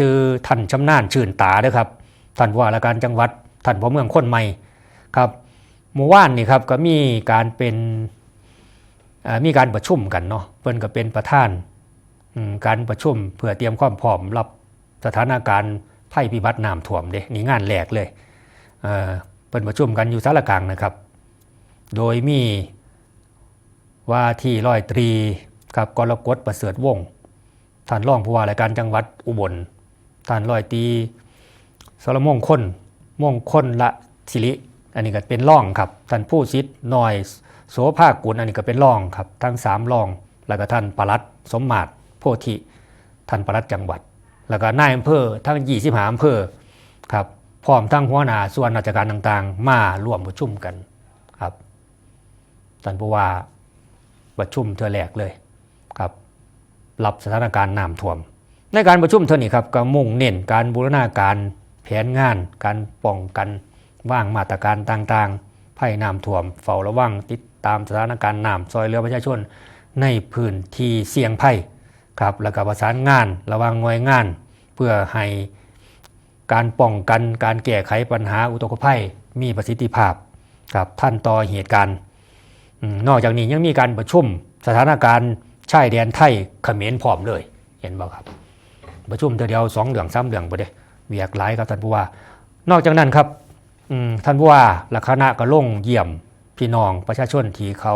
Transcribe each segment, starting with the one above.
ซื้อท่านชำนาญชื่นตาด้อครับท่านผว่าราการจังหวัดท่านพ่อเมืองคนใหม่ครับเมื่อวานนี่ครับก็มีการเป็นมีการประชุมกันเนาะเพิ่นก็เป็นประธานการประชุมเพื่อเตรียมความพร้อมรับสถานการณ์ภัยพิบัติน้ำท่วมเด้นี่งานแรกเลยเอ่อเพิ่นประชุมกันอยู่สารกลางนะครับ โดยมีว่าที่ร้อยตรีกับกรกฎประเสริฐวงศ์ท่านรองผู้ว่าราชการจังหวัดอุบล ท่านร้อยตีสรมงคลมงคลละศิริอันนี้ก็เป็นร่องครับท่านผู้ชิดหน่อยโสภากุลอันนี้ก็เป็นร่องครับ ทั้งสามร่อง แล้วก็ท่านปลัดสมมาตรโพธิท่านปลัดจังหวัด แล้วก็นายอำเภอทั้งยี่สิบหาอำเภอครับพร้อมทั้งหัวหน้าส่วนราชการต่างๆ มาร่วมประชุมกันครับท่านผู้ว่าประชุมเธอแรกเลยครับรับสถานการณ์น้ำท่วม ในการประชุมเท่านี้ครับก็มุ่งเน้นการบูรณาการแผนงาน การป้องกันว่างมาตรการต่างๆภัยน้ำท่วม เฝ้าระวังติดตามสถานการณ์น้ำซอยเรือประชาชน ในพื้นที่เสี่ยงภัยครับแล้วก็ประสานงานระว่างหน่วยงาน เพื่อให้การป้องกันการแก้ไขปัญหาอุทกภัยมีประสิทธิภาพครับท่านต่อเหตุการณ์ นอกจากนี้ยังมีการประชุมสถานการณ์ชายแดนไทยเขมรพร้อมเลย เห็นบ่ครับ ประชุมเดียวสองเดืองสามเดืองไปเด้เวียกหลายครับท่านผู้ว่า นอกจากนั้นครับท่านผู้ว่าและคณะก็ลงเยี่ยมพี่น้องประชาชนที่เขา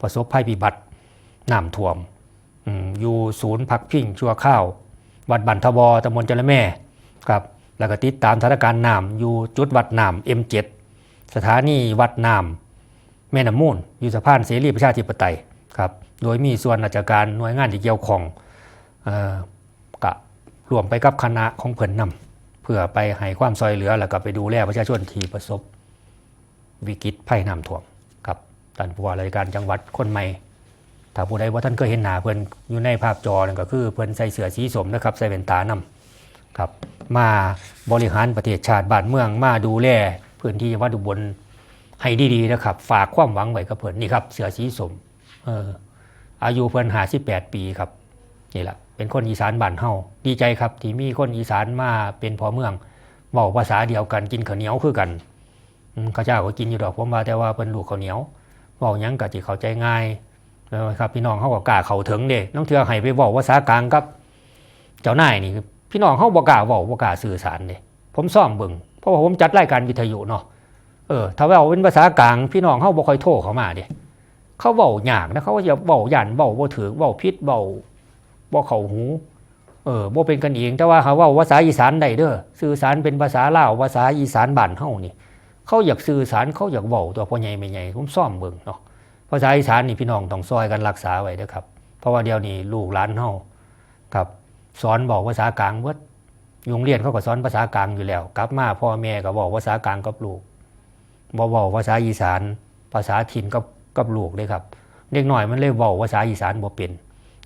ประสบภัยพิบัติน้ำท่วมอยู่ศูนย์พักพิงชั่วข้าว วัดบันทบอตำบลจระแม่ครับแล้วก็ติดตามสถานการณ์น้ำอยู่จุดวัดน้ำ M7 สถานีวัดน้ำแม่น้ำมูลอยู่สะพานเสรีประชาธิปไตยครับโดยมีส่วนราชการหน่วยงานที่เกี่ยวข้องอ่อกะ รวมไปกับคณะของเพิ่นนำเพื่อไปให้ความซอยเหลือแล้วก็ไปดูแลประชาชนที่ประสบ วิกฤตภัยน้ำท่วมครับท่านผู้ว่าราชการจังหวัดคนใหม่ถ้าผู้ใดว่าท่านเคยเห็นหน้าเพิ่อนอยู่ในภาพจอนั่นก็คือเพิ่นใส่เสื้อสีสมนะครับใส่แว่นตานำครับ มาบริหารประเทศชาติบ้านเมืองมาดูแลพื้นที่วัดอุบลให้ดีๆนะครับ ฝากความหวังไว้กับเพิ่อนนี่ครับ เสื้อสีสมเอออายุเพิ่อน58ปีครับนี่แหละ เป็นคนอีสานบ้านเฮาดีใจครับ ที่มีคนอีสานมาเป็นพอเมืองเว้าภาษาเดียวกันกินข้าวเหนียวคือกันข้าวเจ้าก็กินอยู่ดอกผมว่าแต่ว่าเพิ่นลูกข้าวเหนียวเว้ายังก็สิเข้าใจง่ายนะครับพี่น้องเฮาก็กล้าเข้าถึงเด้น้องเทื่อให้ไปเว้าภาษากลางกับ เจ้านายนี่พี่น้องเฮาบ่กล้าเว้าบ่กล้าสื่อสารเด้ผมซ่อมเบิ่งเพราะว่าผมจัดรายการวิทยุเนาะเออถ้าเว้าเป็นภาษากลางพี่น้องเฮาบ่ค่อยโทรเข้ามาเด้เขาเว้ายากนะเขาก็จะเว้าย่านเว้าบ่ถูกเว้าผิดเว้า บ่เขาหู เออบ่เป็นกันเอง แต่ว่าเขาว่าภาษาอีสานได้เด้อสื่อสารเป็นภาษาลาวภาษาอีสานบ้านเฮานี่ เขาอยากสื่อสารเขาอยากเว้าตัวพ่อใหญ่แม่ใหญ่ผมซ่อมเบิ่งเนาะภาษาอีสานนี่พี่น้องต้องซอยกันรักษาไว้เด้อครับ เพราะว่าเดี๋ยวนี้ลูกหลานเฮาครับสอนบอกภาษากลางเบิดโรงเรียนเขาก็สอนภาษากลางอยู่แล้ว กลับมาพ่อแม่ก็บอกภาษากลางกับลูกบ่เว้าภาษาอีสาน ภาษาถิ่นกับกับลูกเลยครับเด็กหน่อยมันเลยเว้าภาษาอีสานบ่เป็น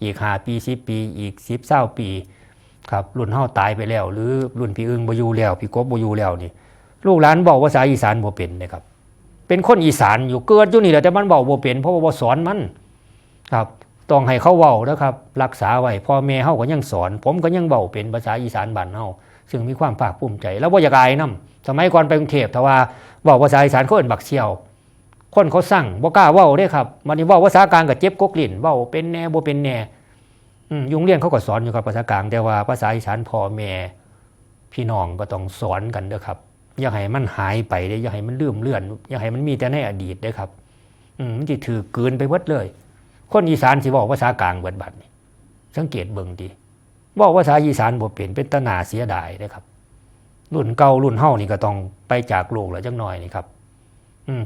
อีกหาปีสิปี อีกสิบเศร้าปีครับรุ่นเฮาตายไปแล้ว หรือรุ่นพี่อึงบ่อยู่แล้วพี่กบบ่อยู่แล้วนี่ ลูกหลานบอกภาษาอีสานบ่เป็นนะครับ เป็นคนอีสานอยู่เกิดอยู่นี่แหละแต่มันเว้าบ่เป็นเพราะว่าสอนมันครับต้องให้เขาเว้านะครับ รักษาไว้พ่อแม่เฮาก็ยังสอน ผมก็ยังเว้าเป็นภาษาอีสานบ้านเฮาซึ่งมีความภาคภูมิใจ แล้วบ่อยากอายนํสมัยก่อนไปกรุงเทพถ้าว่าเว้าภาษาอีสานเขาเอิ้นบักเชี่ยว คนเขาสั่งบ่กล้าเว้าเด้ครับมันนี่เว้าภาษากลางก็เจ็บกกลิ้นเว้าเป็นแหน่บ่เป็นแหน่ยุงเรียนเขาก็สอนอยู่ครับภาษากลางแต่ว่าภาษาอีสานพ่อแม่พี่น้องก็ต้องสอนกันเด้อครับอย่าให้มันหายไปเด้อย่าให้มันลืมเลือนอย่าให้มันมีแต่ในอดีตเด้อครับ อืมมันสิถือเกินไปเบิดเลย คนอีสานสิบอกภาษากลางเบิดบัดนี่สังเกตเบิ่งดีบอกภาษาอีสานบ่เป็นเป็นตนาเสียดายเด้อครับ รุ่นเก่ารุ่นเฮานี่ก็ต้องไปจากโลกแล้วจังหน่อยนี่ครับ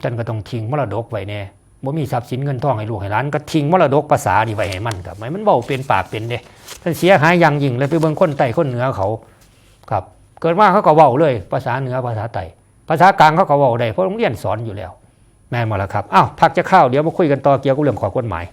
ท่านก็ต้องทิ้งมรดกไว้แน่บ่มีทรัพย์สินเงินทองให้ลูกให้หลานก็ทิ้งมรดกภาษาดีไว้ให้มันครับไม่มันเบาเป็นปากเป็นเด้ท่านเสียหายอย่างยิ่งเลยไปเบิ่งคนไต้คนเหนือเขาครับ เกิดมาเขาก็เว้าเลย ภาษาเหนือภาษาไต้ภาษากลางเขาก็เว้าได้เพราะโรงเรียนสอนอยู่แล้ว แม่มาแล้วครับอ้าวพักจะเข้าวเดี๋ยวมาคุยกันต่อเกี่ยวกับเรื่องข้อกฎหมาย